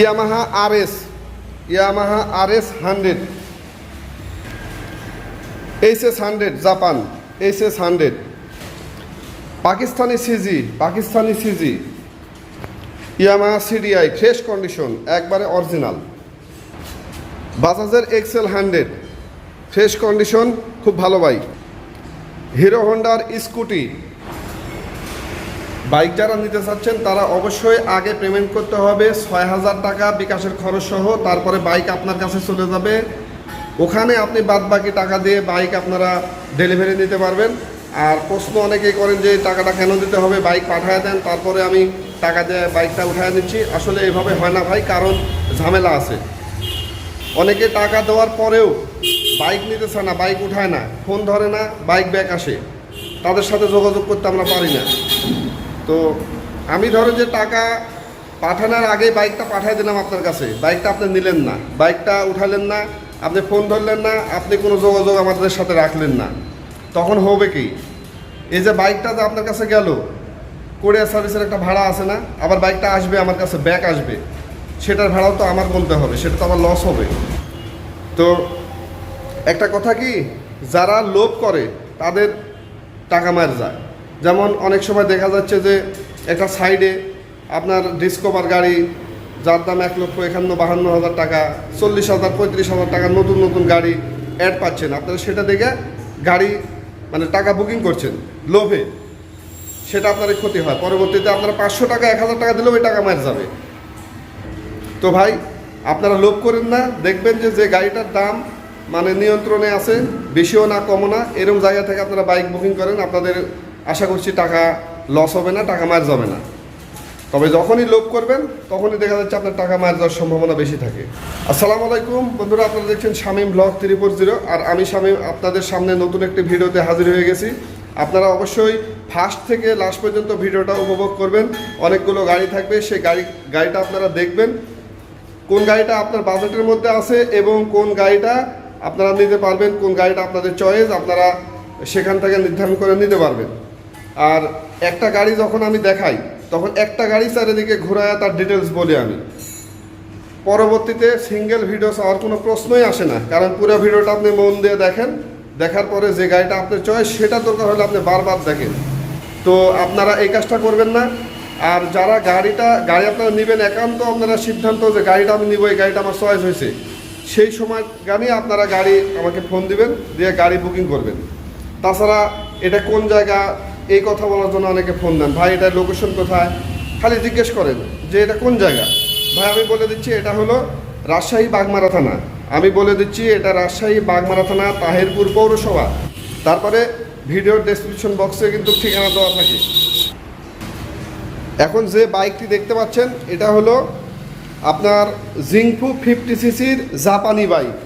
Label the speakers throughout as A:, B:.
A: Yamaha R S Yamaha R S hundred H S hundred, Japan H S hundred, Pakistani CG Pakistani CG, Yamaha CDI, fresh condition, একবারে original. বাজাজের excel hundred, fresh condition, খুব ভালো bike Hero হন্ডার scooty bike যারা নিতে চাচ্ছেন, তারা অবশ্যই আগে পেমেন্ট করতে হবে ছয় হাজার টাকা বিকাশের খরচ সহ, তারপরে বাইক আপনার কাছে চলে যাবে। ওখানে আপনি বাদ বাকি টাকা দিয়ে বাইক আপনারা ডেলিভারি নিতে পারবেন। আর প্রশ্ন অনেকেই করেন যে টাকাটা কেন দিতে হবে? বাইক পাঠায় দেন, তারপরে আমি টাকা দিয়ে বাইকটা উঠায় নিচ্ছি। আসলে এভাবে হয় না ভাই, কারণ ঝামেলা আছে। অনেকে টাকা দেওয়ার পরেও বাইক নিতে চায় না, বাইক উঠায় না, ফোন ধরে না, বাইক ব্যাক আসে। তাদের সাথে যোগাযোগ করতে আমরা পারি না। তো আমি ধরেন যে টাকা পাঠানোর আগে বাইকটা পাঠিয়ে দিলাম আপনার কাছে। বাইকটা আপনি নিলেন না। বাইকটা উঠালেন না, আপনি ফোন ধরলেন না, আপনি কোনো যোগাযোগ আমাদের সাথে রাখলেন না। তখন হবে কি? এই যে বাইকটা যে আপনার কাছে গেল কোরিয়ার সার্ভিসের একটা ভাড়া আছে না, আবার বাইকটা আসবে, আমার কাছে ব্যাক আসবে, সেটার ভাড়াও তো আমার বলতে হবে, সেটা তো আমার লস হবে। তো একটা কথা কি? যারা লোভ করে, তাদের টাকা মার যায়। যেমন অনেক সময় দেখা যাচ্ছে যে একটা সাইডে আপনার ডিসকভার গাড়ি, যার দাম এক লক্ষ একান্ন, বাহান্ন হাজার টাকা, চল্লিশ হাজার, পঁয়ত্রিশ হাজার টাকা নতুন নতুন গাড়ি অ্যাড পাচ্ছেন। আপনারা সেটা দেখে গাড়ি মানে টাকা বুকিং করছেন, লোভে। সেটা আপনার ক্ষতি হয়। পরবর্তীতে আপনারা পাঁচশো টাকা, এক হাজার টাকা দিলেও ওই টাকা মার যাবে। তো ভাই, আপনারা লোভ করেন না, দেখবেন যে যে গাড়িটার দাম মানে নিয়ন্ত্রণে আছে, বেশিও না, কমও না এরকম জায়গা থেকে আপনারা বাইক বুকিং করেন, আপনাদের আশা করছি টাকা লস হবে না, টাকা মার যাবে না। তবে যখনই লোভ করবেন, তখনই দেখা যাচ্ছে আপনার টাকা মার যাওয়ার সম্ভাবনা বেশি থাকে। আসসালামু আলাইকুম, বন্ধুরা, আপনারা দেখছেন Shamim blog three four zero, আর আমি শামীম আপনাদের সামনে নতুন একটি ভিডিওতে হাজির হয়ে গেছি। আপনারা অবশ্যই ফার্স্ট থেকে লাস্ট পর্যন্ত ভিডিওটা উপভোগ করবেন। অনেকগুলো গাড়ি থাকবে, সেই গাড়ি, গাড়িটা আপনারা দেখবেন। কোন গাড়িটা আপনার বাজেটের মধ্যে আছে এবং কোন গাড়িটা আপনারা নিতে পারবেন, কোন গাড়িটা আপনাদের চয়েস আপনারা সেখান থেকে নির্ধারণ করে নিতে পারবেন। আর একটা গাড়ি যখন আমি দেখাই, তখন একটা গাড়ি চারিদিকে ঘোরায় তার ডিটেলস বলি আমি। পরবর্তীতে সিঙ্গেল ভিডিও চাওয়ার কোনো প্রশ্নই আসে না, কারণ পুরো ভিডিওটা আপনি মন দিয়ে দেখেন, দেখার পরে যে গাড়িটা আপনার চয়েস সেটা দরকার হলে আপনি বারবার দেখেন। তো আপনারা এই কাজটা করবেন না। আর যারা গাড়িটা, গাড়ি আপনারা নেবেন একান্ত, আপনারা সিদ্ধান্ত যে গাড়িটা আমি নিব, এই গাড়িটা আমার চয়েস হয়েছে। সেই সময় গাড়ি আপনারা গাড়ি আমাকে ফোন দিবেন, দিয়ে গাড়ি বুকিং করবেন। তাছাড়া এটা কোন জায়গা এই কথা বলার জন্য অনেকে ফোন দেন। ভাই, এটার লোকেশন কোথায়? খালি জিজ্ঞেস করেন যে এটা কোন জায়গা? ভাই, আমি বলে দিচ্ছি, এটা হলো রাজশাহী বাগমারা থানা। আমি বলে দিচ্ছি, এটা রাজশাহী বাগমারা থানা, তাহিরপুর পৌরসভা। তারপরে ভিডিওর ডেসক্রিপশন বক্সে কিন্তু ঠিকানা দেওয়া থাকে। এখন যে বাইকটি দেখতে পাচ্ছেন, এটা হলো আপনার জিংফু ফিফটি সিসির জাপানি বাইক।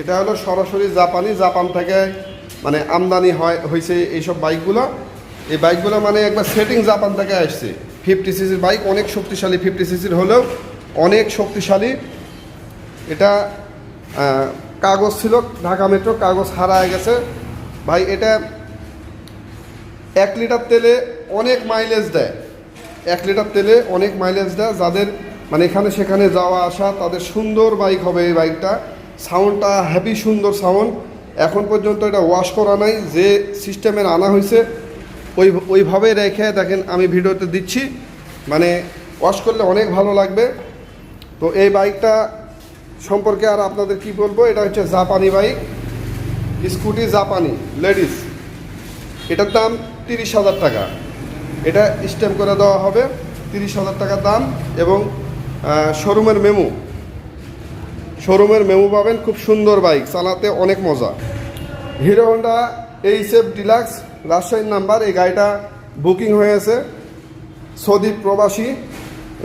A: এটা হলো সরাসরি জাপানি, জাপান থেকে মানে আমদানি হয়, হয়েছে এইসব বাইকগুলো। এই বাইকগুলো মানে একবার সেটিং জাপান থেকে আসছে। ফিফটি সিসির বাইক অনেক শক্তিশালী, ফিফটি সিসির হলেও অনেক শক্তিশালী। এটা কাগজ ছিল, ঢাকা মেট্রো, কাগজ হারায় গেছে। ভাই, এটা এক লিটার তেলে অনেক মাইলেজ দেয়। এক লিটার তেলে অনেক মাইলেজ দেয়। যাদের মানে এখানে সেখানে যাওয়া আসা, তাদের সুন্দর বাইক হবে এই বাইকটা। সাউন্ডটা হ্যাপি সুন্দর সাউন্ড। এখন পর্যন্ত এটা ওয়াশ করা নাই। যে সিস্টেমের আনা হয়েছে ওই ওইভাবে রেখে দেখেন আমি ভিডিওতে দিচ্ছি। মানে ওয়াশ করলে অনেক ভালো লাগবে। তো এই বাইকটা সম্পর্কে আর আপনাদের কি বলব? এটা হচ্ছে জাপানি বাইক। স্কুটি জাপানি, লেডিস। এটার দাম তিরিশ হাজার টাকা। এটা স্ট্যাম্প করে দেওয়া হবে, তিরিশ হাজার টাকা দাম এবং শোরুমের মেমু। শোরুমের মেমু পাবেন, খুব সুন্দর বাইক, চালাতে অনেক মজা। Hero Honda H F deluxe রাজশাহীর নাম্বার এই গাড়িটা বুকিং হয়েছে। সৌদি প্রবাসী।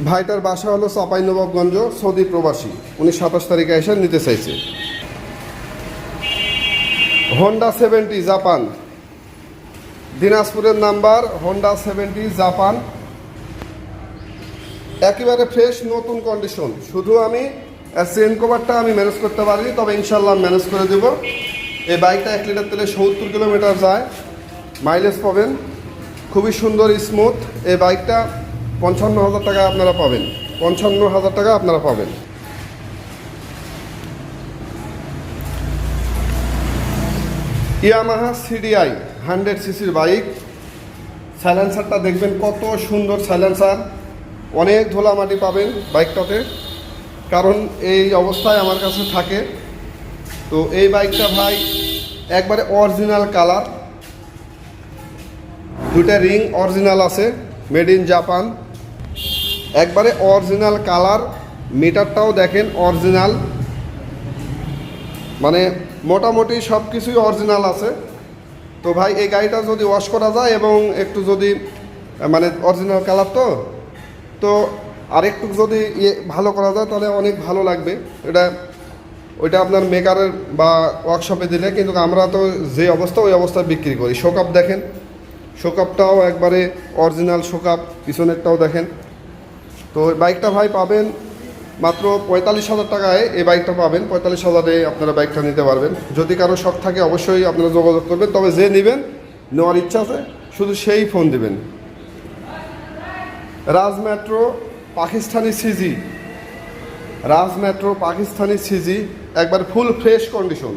A: ভাইটার বাসা হলো চাঁপাইনবাবগঞ্জ, সৌদি প্রবাসী। উনি সাতাশ তারিখে এসে নিতে চাইছে। হন্ডা সেভেন্টি জাপান দিনাজপুরের নাম্বার হন্ডা সেভেন্টি জাপান একেবারে ফ্রেশ নতুন কন্ডিশন শুধু আমি চেন কভারটা আমি ম্যানেজ করতে পারিনি, তবে ইনশাল্লাহ ম্যানেজ করে দেব। এই বাইকটা এক লিটার তেলে সত্তর কিলোমিটার যায়। মাইলেজ পাবেন। খুবই সুন্দর স্মুথ এই বাইকটা পঞ্চান্ন হাজার টাকা আপনারা পাবেন। পঞ্চান্ন হাজার টাকা আপনারা পাবেন। ইয়ামাহা সিডিআই হান্ড্রেড সিসির বাইক সাইলেন্সারটা দেখবেন, কত সুন্দর সাইলেন্সার অনেক ধুলামাটি পাবেন বাইকটাতে কারণ এই অবস্থায় আমার কাছে থাকে। তো এই বাইকটা ভাই, একবারে অরিজিনাল কালার দুইটা রিং অরিজিনাল আছে, মেড ইন জাপান। একবারে অরিজিনাল কালার, মিটারটাও দেখেন অরিজিনাল। মানে মোটামুটি সব কিছুই অরিজিনাল আছে। তো ভাই, এই গাড়িটা যদি ওয়াশ করা যায় এবং একটু যদি মানে অরিজিনাল কালার তো তো আর একটু যদি ইয়ে ভালো করা যায় তাহলে অনেক ভালো লাগবে। এটা, ওইটা আপনার মেকারের বা ওয়ার্কশপে দিলে, কিন্তু আমরা তো যে অবস্থা, ওই অবস্থায় বিক্রি করি। শোকাপ দেখেন। শোকাপটাও একবারে অরিজিনাল শোকাপ, পিছনেরটাও দেখেন। তো বাইকটা ভাই পাবেন মাত্র পঁয়তাল্লিশ হাজার টাকায় এই বাইকটা পাবেন। পঁয়তাল্লিশ হাজারে আপনারা বাইকটা নিতে পারবেন। যদি কারও শখ থাকে অবশ্যই আপনারা যোগাযোগ করবেন, তবে যে নেবেন, নেওয়ার ইচ্ছা আছে, শুধু সেই ফোন দিবেন। Raj Metro Pakistani CG Raj Metro Pakistani CG একবার ফুল ফ্রেশ কন্ডিশন।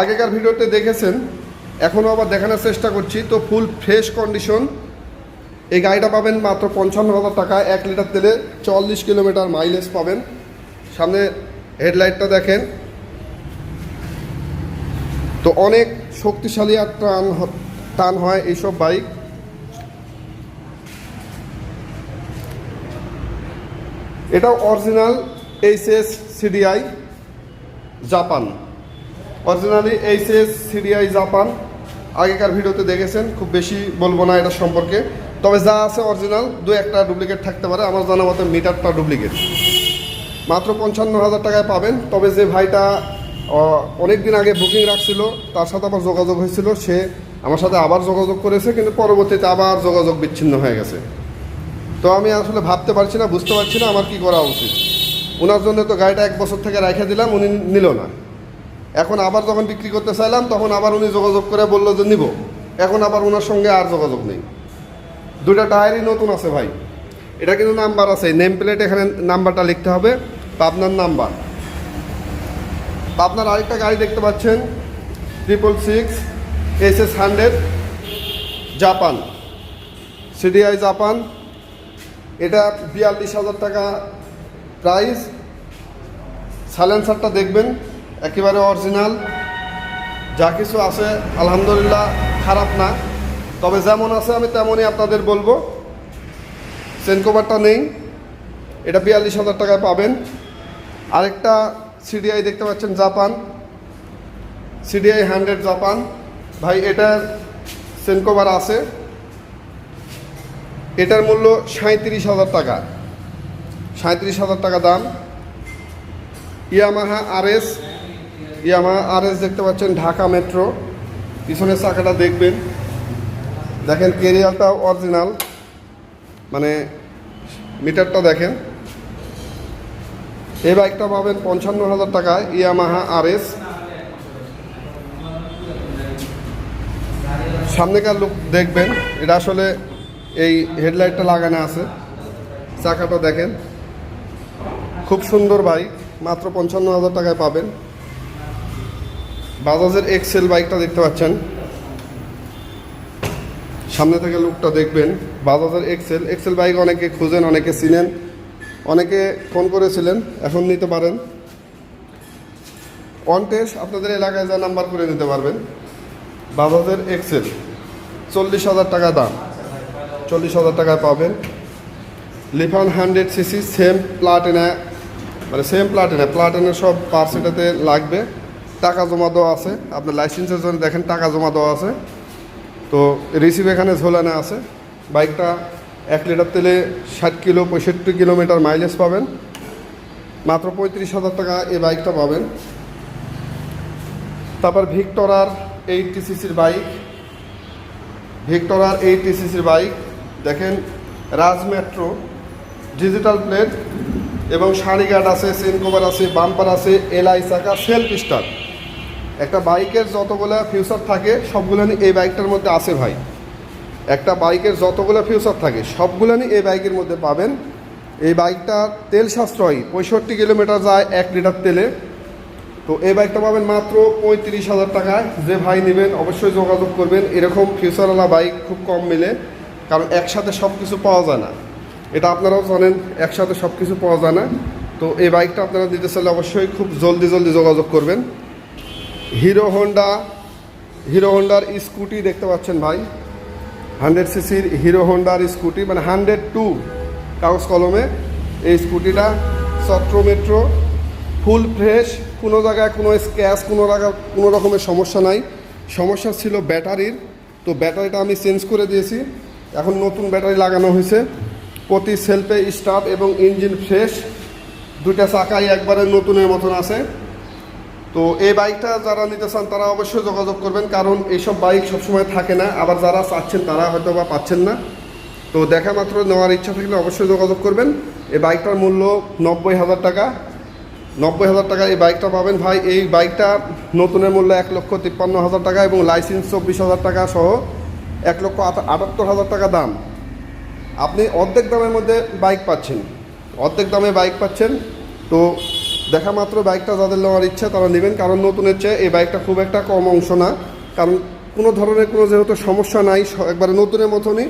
A: আগেকার ভিডিওতে দেখেছেন এখনও আবার দেখানোর চেষ্টা করছি। তো ফুল ফ্রেশ কন্ডিশন এই গাড়িটা পাবেন মাত্র পঞ্চান্ন হাজার টাকা, এক লিটার তেলে চল্লিশ কিলোমিটার মাইলেজ পাবেন। সামনে হেডলাইটটা দেখেন। তো অনেক শক্তিশালী আর টান টান হয় এইসব বাইক। এটাও original H S CDI Japan originally H S CDI Japan আগেকার ভিডিওতে দেখেছেন, খুব বেশি বলব না এটা সম্পর্কে। তবে যা আছে অরিজিনাল দু একটা ডুপ্লিকেট থাকতে পারে, আমার জানা মতো মিটারটা ডুপ্লিকেট মাত্র পঞ্চান্ন হাজার টাকায় পাবেন, তবে যে ভাইটা অনেক দিন আগে বুকিং রাখছিল, তার সাথে আমার যোগাযোগ হয়েছিল, সে আমার সাথে আবার যোগাযোগ করেছে, কিন্তু পরবর্তীতে আবার যোগাযোগ বিচ্ছিন্ন হয়ে গেছে। তো আমি আসলে ভাবতে পারছি না, বুঝতে পারছি না আমার কি করা উচিত। ওনার জন্য তো গাড়িটা এক বছর থেকে রেখে দিলাম, উনি নিল না। এখন আবার যখন বিক্রি করতে চাইলাম, তখন আবার উনি যোগাযোগ করে বলল যে নিব। এখন আবার ওনার সঙ্গে আর যোগাযোগ নেই। দুটা টায়ারই নতুন আছে ভাই। এটা কিন্তু নাম্বার আছে। নেম প্লেট এখানে নাম্বারটা লিখতে হবে, পাবনার নাম্বার। পাবনার আরেকটা গাড়ি দেখতে পাচ্ছেন triple six S S hundred Japan CDI Japan এটা বিয়াল্লিশ হাজার টাকা প্রাইস সাইলেন্সারটা দেখবেন। একেবারে অরিজিনাল। যা কিছু আছে, আলহামদুলিল্লাহ, খারাপ না। তবে যেমন আছে, আমি তেমনই আপনাদের বলব। সেনকোভারটা নেই। এটা বিয়াল্লিশ হাজার টাকায় পাবেন। আরেকটা সিডিআই দেখতে পাচ্ছেন, জাপান। CDI hundred Japan. ভাই, এটার সেনকোভার আছে। এটার মূল্য সাঁত্রিশ হাজার টাকা। সাঁত্রিশ হাজার টাকা দাম। ইয়ামাহা আরএস আর এস দেখতে পাচ্ছেন, ঢাকা মেট্রো পিছনের চাকাটা দেখবেন। দেখেন কেরিয়ারটাও অরিজিনাল মানে মিটারটা দেখেন। এই বাইকটা পাবেন পঞ্চান্ন হাজার টাকায় ইয়ামাহা আরএস সামনেকার লুক দেখবেন। এটা আসলে এই হেডলাইটটা লাগানো আছে। চাকাটা দেখেন। খুব সুন্দর বাইক মাত্র পঞ্চান্ন হাজার টাকায় পাবেন। বাজাজের এক্সেল বাইকটা দেখতে পাচ্ছেন। সামনে থেকে লুকটা দেখবেন। বাজাজের এক্সেল এক্সেল বাইক অনেকে খুঁজেন, অনেকে চিনেন, অনেকে ফোন করেছিলেন, এখন নিতে পারেন। ওয়ান টেস্ট আপনাদের এলাকায় যা নাম্বার করে নিতে পারবেন। বাজাজের এক্সেল চল্লিশ হাজার টাকা দাম। চল্লিশ হাজার টাকায় পাবেন। Lifan hundred CC same Platina মানে সেম প্লাটিনা প্লাটিনের সব পার্টস এটাতে লাগবে। টাকা জমা দেওয়া আছে। আপনার লাইসেন্সের জন্য দেখেন টাকা জমা দেওয়া আছে। তো রিসিভ এখানে ঝোলানো আছে। বাইকটা এক লিটার তেলে ষাট কিলো, পঁয়ষট্টি কিলোমিটার মাইলেজ পাবেন। মাত্র পঁয়ত্রিশ হাজার টাকা এই বাইকটা পাবেন। তারপর ভিক্টরার এইটটি সিসির বাইক। ভিক্টরার এইটটি সিসির বাইক। দেখেন রাজ মেট্রো ডিজিটাল প্লেট এবং সারি গার্ড আছে সেন কভার আছে বাম্পার আছে এলআই চাকা সেলফ স্টার্ট একটা বাইকের যতগুলো ফিউচার থাকে, সবগুলো এই বাইকটার মধ্যে আছে ভাই। একটা বাইকের যতগুলো ফিউচার থাকে সবগুলোই এই বাইকের মধ্যে পাবেন। এই বাইকটা তেল সাশ্রয়ী, পঁয়ষট্টি কিলোমিটার যায়, এক লিটার তেলে। তো এই বাইকটা পাবেন মাত্র পঁয়ত্রিশ হাজার টাকায়। যে ভাই নেবেন, অবশ্যই যোগাযোগ করবেন। এরকম ফিউচারওয়ালা বাইক খুব কম মিলে, কারণ একসাথে সব কিছু পাওয়া যায় না। এটা আপনারাও জানেন, একসাথে সব কিছু পাওয়া যায় না। তো এই বাইকটা আপনারা দিতে চাইলে অবশ্যই খুব জলদি জলদি যোগাযোগ করবেন। হিরো হোন্ডা, হিরো হোন্ডার স্কুটি দেখতে পাচ্ছেন ভাই। হান্ড্রেড সিসির হিরো হোন্ডার স্কুটি মানে হান্ড্রেড টু কাগজ কলমে এই স্কুটিটা। চত্র মেট্রো, ফুল ফ্রেশ, কোনো জায়গায় কোনো স্ক্যাচ কোনো জায়গায় কোনো রকমের সমস্যা নাই। সমস্যা ছিল ব্যাটারির, তো ব্যাটারিটা আমি চেঞ্জ করে দিয়েছি। এখন নতুন ব্যাটারি লাগানো হয়েছে। প্রতি সেলফে স্টার্ট এবং ইঞ্জিন ফ্রেশ। দুইটা চাকাই একবারে নতুনের মতন আছে। তো এই বাইকটা যারা নিতে চান তারা অবশ্যই যোগাযোগ করবেন, কারণ এইসব বাইক সবসময় থাকে না। আবার যারা চাচ্ছেন, তারা হয়তো বা পাচ্ছেন না। তো দেখা মাত্র নেওয়ার ইচ্ছা থাকলে অবশ্যই যোগাযোগ করবেন। এই বাইকটার মূল্য নব্বই হাজার টাকা। নব্বই হাজার টাকা এই বাইকটা পাবেন। ভাই, এই বাইকটা নতুনের মূল্য এক লক্ষ তিপ্পান্ন হাজার টাকা এবং লাইসেন্স চব্বিশ হাজার টাকা সহ এক লক্ষ আটাত্তর হাজার টাকা দাম। আপনি অর্ধেক দামের মধ্যে বাইক পাচ্ছেন। অর্ধেক দামে বাইক পাচ্ছেন। তো দেখা মাত্র বাইকটা যাদের নেওয়ার ইচ্ছা তারা নেবেন, কারণ নতুনের চেয়ে এই বাইকটা খুব একটা কম অংশ না। কারণ কোনো ধরনের কোনো যেহেতু সমস্যা নাই একবারে নতুনের মতনই।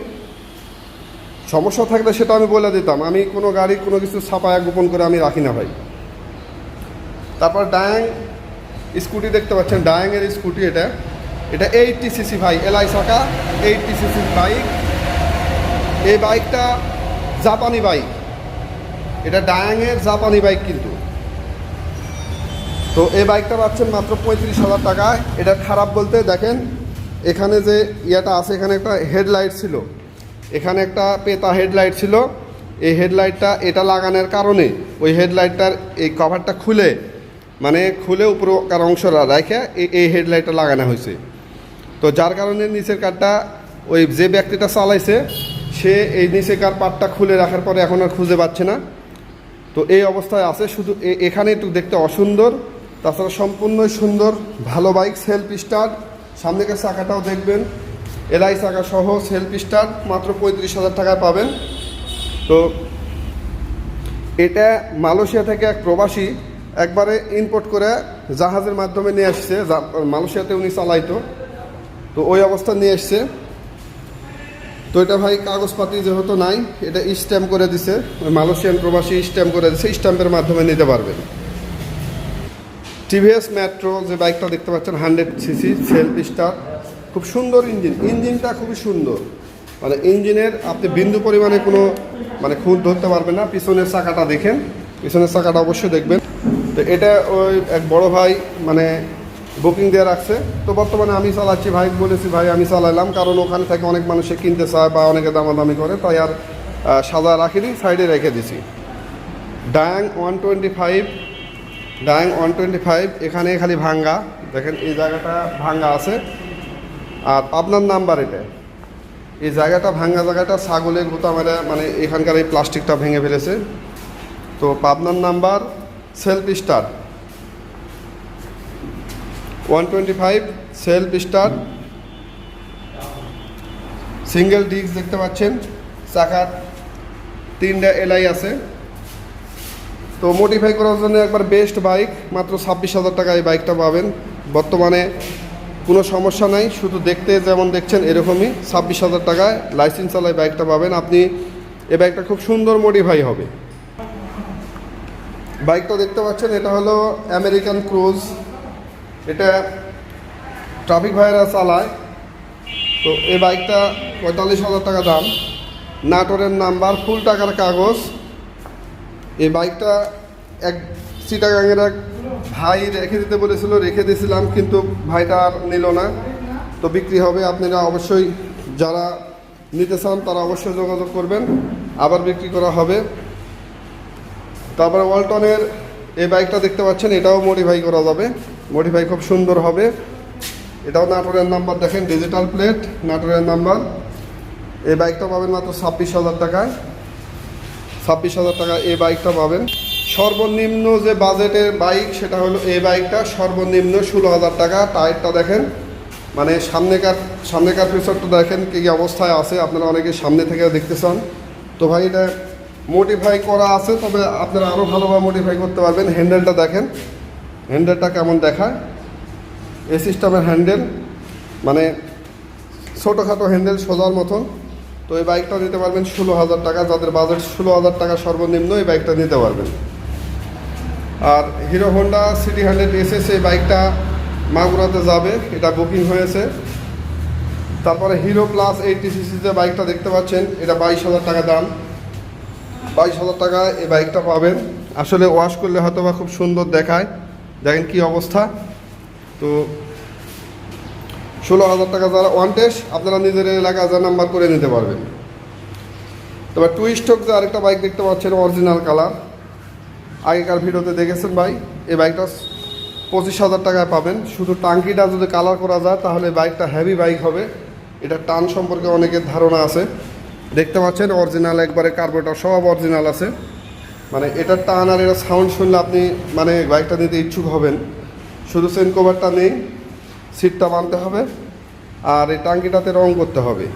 A: সমস্যা থাকলে সেটা আমি বলে দিতাম, আমি কোনো গাড়ি কোনো কিছু ছাপায়া গোপন করে আমি রাখি না ভাই। তারপর ডায়াং স্কুটি দেখতে পাচ্ছেন ডায়াংয়ের স্কুটি এটা। এটা এইটটি সিসি ভাই, এলআই চাকা এইটটি সিসির বাইক। এই বাইকটা জাপানি বাইক। এটা ডায়াংয়ের জাপানি বাইক কিন্তু। তো এই বাইকটা পাচ্ছেন মাত্র পঁয়ত্রিশ হাজার টাকায় এটা খারাপ বলতে দেখেন, এখানে যে ইয়েটা আছে, এখানে একটা হেডলাইট ছিল। এখানে একটা পেতা হেডলাইট ছিল। এই হেডলাইটটা এটা লাগানোর কারণে ওই হেডলাইটটার এই কভারটা খুলে মানে খুলে উপরকার অংশটা রেখে এই- হেডলাইটটা লাগানো হয়েছে। তো যার কারণে নিচের কারটা ওই যে ব্যক্তিটা চালাইছে, সে এই নিচের কার পাটটা খুলে রাখার পরে এখন আর খুঁজে পাচ্ছে না। তো এই অবস্থায় আছে, শুধু এখানে একটু দেখতে অসুন্দর। তাছাড়া সম্পূর্ণই সুন্দর, ভালো বাইক সেলফ স্টার্ট সামনেকার চাকাটাও দেখবেন। এলআই চাকা সহ সেলফ স্টার্ট মাত্র পঁয়ত্রিশ হাজার টাকায় পাবেন। তো এটা মালয়েশিয়া থেকে এক প্রবাসী একবারে ইম্পোর্ট করে জাহাজের মাধ্যমে নিয়ে আসছে। মালয়েশিয়াতে উনি চালাইতো। তো ওই অবস্থা নিয়ে এসছে তো এটা ভাই কাগজপাতি যেহেতু নাই, এটা স্ট্যাম্প করে দিছে। মালয়েশিয়ান প্রবাসী স্ট্যাম্প করে দিছে। স্ট্যাম্পের মাধ্যমে নিতে পারবেন। টিভিএস মেট্রো যে বাইকটা দেখতে পাচ্ছেন হান্ড্রেড সিসি সেলফ স্টার খুব সুন্দর ইঞ্জিন ইঞ্জিনটা খুবই সুন্দর। মানে ইঞ্জিনের আপনি বিন্দু পরিমাণে কোনো মানে খুঁত ধরতে পারবেন না। পিছনের চাকাটা দেখেন। পিছনের চাকাটা অবশ্যই দেখবেন। তো এটা ওই এক বড় ভাই মানে বুকিং দিয়ে রাখছে। তো বর্তমানে আমি চালাচ্ছি ভাই, বলেছি ভাই, আমি চালাইলাম। কারণ ওখানে থেকে অনেক মানুষে কিনতে চায় বা অনেকে দামাদামি করে। তাই আর সাজা রাখিনি সাইডে রেখে দিছি। Dayang one twenty five Dayang one twenty five এখানে খালি ভাঙ্গা। দেখেন, এই জায়গাটা ভাঙ্গা আছে। আর আপনার নাম্বার এটা। এই জায়গাটা ভাঙ্গা জায়গাটা ছাগলের গুতা মেরে মানে এখানকার এই প্লাস্টিকটা ভেঙে ফেলেছে। তো পাবনার number self star one twenty five self star single disc দেখতে পাচ্ছেন। চাকার তিনটা এলআই আছে। তো মডিফাই করার জন্য একবার বেস্ট বাইক মাত্র ছাব্বিশ হাজার টাকা এই বাইকটা পাবেন। বর্তমানে কোনো সমস্যা নাই, শুধু দেখতে যেমন দেখছেন এরকমই। ছাব্বিশ হাজার টাকায় লাইসেন্স চালায় বাইকটা পাবেন। আপনি এই বাইকটা খুব সুন্দর মডিফাই হবে। বাইকটা দেখতে পাচ্ছেন, এটা হলো আমেরিকান ক্রুজ এটা ট্রাফিক ভাইরা চালায়। তো এই বাইকটা পঁয়তাল্লিশ হাজার টাকা দাম। নাটোরের নাম্বার ফুল টাকার কাগজ। এই বাইকটা এক চিটাগাংয়ের এক ভাই রেখে দিতে বলেছিল, রেখে দিয়েছিলাম, কিন্তু ভাইটা আর নিল না। তো বিক্রি হবে, আপনারা অবশ্যই যারা নিতে চান তারা অবশ্যই যোগাযোগ করবেন, আবার বিক্রি করা হবে। তারপরে ওয়ালটনের এই বাইকটা দেখতে পাচ্ছেন, এটাও মডিফাই করা যাবে। মডিফাই খুব সুন্দর হবে। এটাও নাটোরের নাম্বার, দেখেন ডিজিটাল প্লেট নাটোরের নাম্বার। এই বাইকটা পাবেন মাত্র ছাব্বিশ হাজার টাকায়। ছাব্বিশ হাজার টাকা এই বাইকটা পাবেন। সর্বনিম্ন যে বাজেটের বাইক সেটা হলো এই বাইকটা, সর্বনিম্ন ষোলো হাজার টাকা। টায়ারটা দেখেন মানে সামনেকার সামনেকার ফিচারটা দেখেন কী কী অবস্থায় আছে, আপনারা অনেকে সামনে থেকে দেখতে চান। তো ভাই, এটা মোটিফাই করা আছে, তবে আপনারা আরও ভালোভাবে মোটিফাই করতে পারবেন। হ্যান্ডেলটা দেখেন হ্যান্ডেলটা কেমন দেখায়। এ সিস্টেমের হ্যান্ডেল মানে ছোটোখাটো হ্যান্ডেল সোজার মতন। তো এই বাইকটা নিতে পারবেন ষোলো হাজার টাকা, যাদের বাজেট ষোলো হাজার টাকা সর্বনিম্ন এই বাইকটা নিতে পারবেন। আর Hero Honda CD hundred SS এই বাইকটা মাগুরাতে যাবে, এটা বুকিং হয়েছে। তারপরে হিরো প্লাস এইটি সিসিতে বাইকটা দেখতে পাচ্ছেন, এটা বাইশ হাজার টাকা দাম। বাইশ হাজার টাকা এই বাইকটা পাবেন। আসলে ওয়াশ করলে হয়তো খুব সুন্দর দেখায়। দেখেন কি অবস্থা। তো ষোলো হাজার টাকা যারা ওয়ান টেস্ট আপনারা নিজের এলাকা যা নাম্বার করে নিতে পারবেন। তবে টু স্টক যে আরেকটা বাইক দেখতে পাচ্ছেন অরিজিনাল কালার আগেকার ভিডিওতে দেখেছেন ভাই, এই বাইকটা পঁচিশ হাজার টাকায় পাবেন। শুধু টাঙ্কিটা যদি কালার করা যায়, তাহলে বাইকটা হেভি বাইক হবে। এটা টান সম্পর্কে অনেকের ধারণা আছে। দেখতে পাচ্ছেন অরিজিনাল একবারে কার্বোটার সব অরিজিনাল আছে। মানে এটার টান আর এটা সাউন্ড শুনলে আপনি মানে বাইকটা নিতে ইচ্ছুক হবেন। শুধু সেন কভারটা নেই। সিটটা বানতে হবে আর এই টাঙ্কিটাতে রং করতে হবে।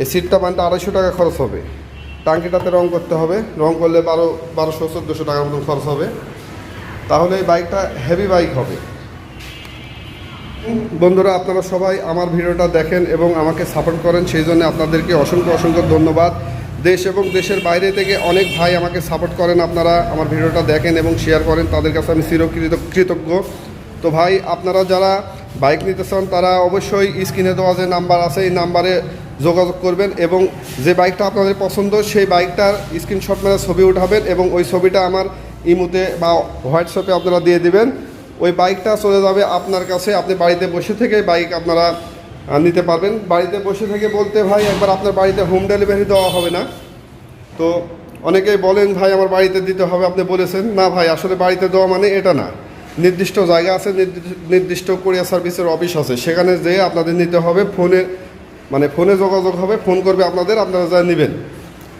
A: এই সিটটা বানতে আড়াইশো টাকা খরচ হবে। টাঙ্কিটাতে রং করতে হবে। রং করলে বারো, বারোশো, চোদ্দোশো টাকার মতন খরচ হবে। তাহলে এই বাইকটা হেভি বাইক হবে। বন্ধুরা, আপনারা সবাই আমার ভিডিওটা দেখেন এবং আমাকে সাপোর্ট করেন। সেই জন্য আপনাদেরকে অসংখ্য অসংখ্য ধন্যবাদ। দেশ এবং দেশের বাইরে থেকে অনেক ভাই আমাকে সাপোর্ট করেন আপনারা আমার ভিডিওটা দেখেন এবং শেয়ার করেন। তাদের কাছে আমি চিরকৃত, কৃতজ্ঞ। তো ভাই, আপনারা যারা বাইক নিতে চান তারা অবশ্যই স্ক্রিনে দেওয়া যে নাম্বার আছে, এই নাম্বারে যোগাযোগ করবেন এবং যে বাইকটা আপনাদের পছন্দ, সেই বাইকটার স্ক্রিনশট মেরে ছবি উঠাবেন এবং ওই ছবিটা আমার ইমুতে বা হোয়াটসঅ্যাপে আপনারা দিয়ে দিবেন। ওই বাইকটা চলে যাবে আপনার কাছে, আপনি বাড়িতে বসে থেকে বাইক আপনারা নিতে পারবেন। বাড়িতে বসে থেকে বলতে, ভাই, একবার আপনার বাড়িতে হোম ডেলিভারি দেওয়া হবে না? তো অনেকেই বলেন, ভাই, আমার বাড়িতে দিতে হবে। আপনি বলেছেন, না ভাই, আসলে বাড়িতে দেওয়া মানে এটা না। নির্দিষ্ট জায়গা আছে, নির্দি- নির্দিষ্ট কোরিয়ার সার্ভিসের অফিস আছে। সেখানে যেয়ে আপনাদের নিতে হবে ফোনে মানে ফোনে যোগাযোগ হবে ফোন করবে আপনাদের, আপনারা যা নেবেন।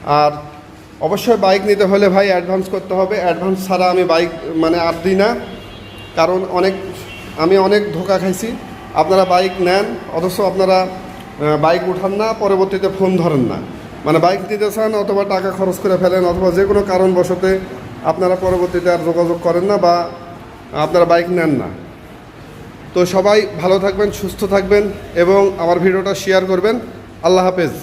A: আর অবশ্যই বাইক নিতে হলে ভাই অ্যাডভান্স করতে হবে। অ্যাডভান্স ছাড়া আমি বাইক মানে আর দিই না। কারণ অনেক আমি অনেক ধোকা খাইছি। আপনারা বাইক নেন, অথচ আপনারা বাইক উঠান না, পরবর্তীতে ফোন ধরেন না। মানে বাইক নিতে চান অথবা টাকা খরচ করে ফেলেন, অথবা যে কোনো কারণবশতে আপনারা পরবর্তীতে আর যোগাযোগ করেন না বা আপনারা বাইক নেন না। তো সবাই ভালো থাকবেন, সুস্থ থাকবেন এবং আমার ভিডিওটা শেয়ার করবেন। আল্লাহ হাফেজ।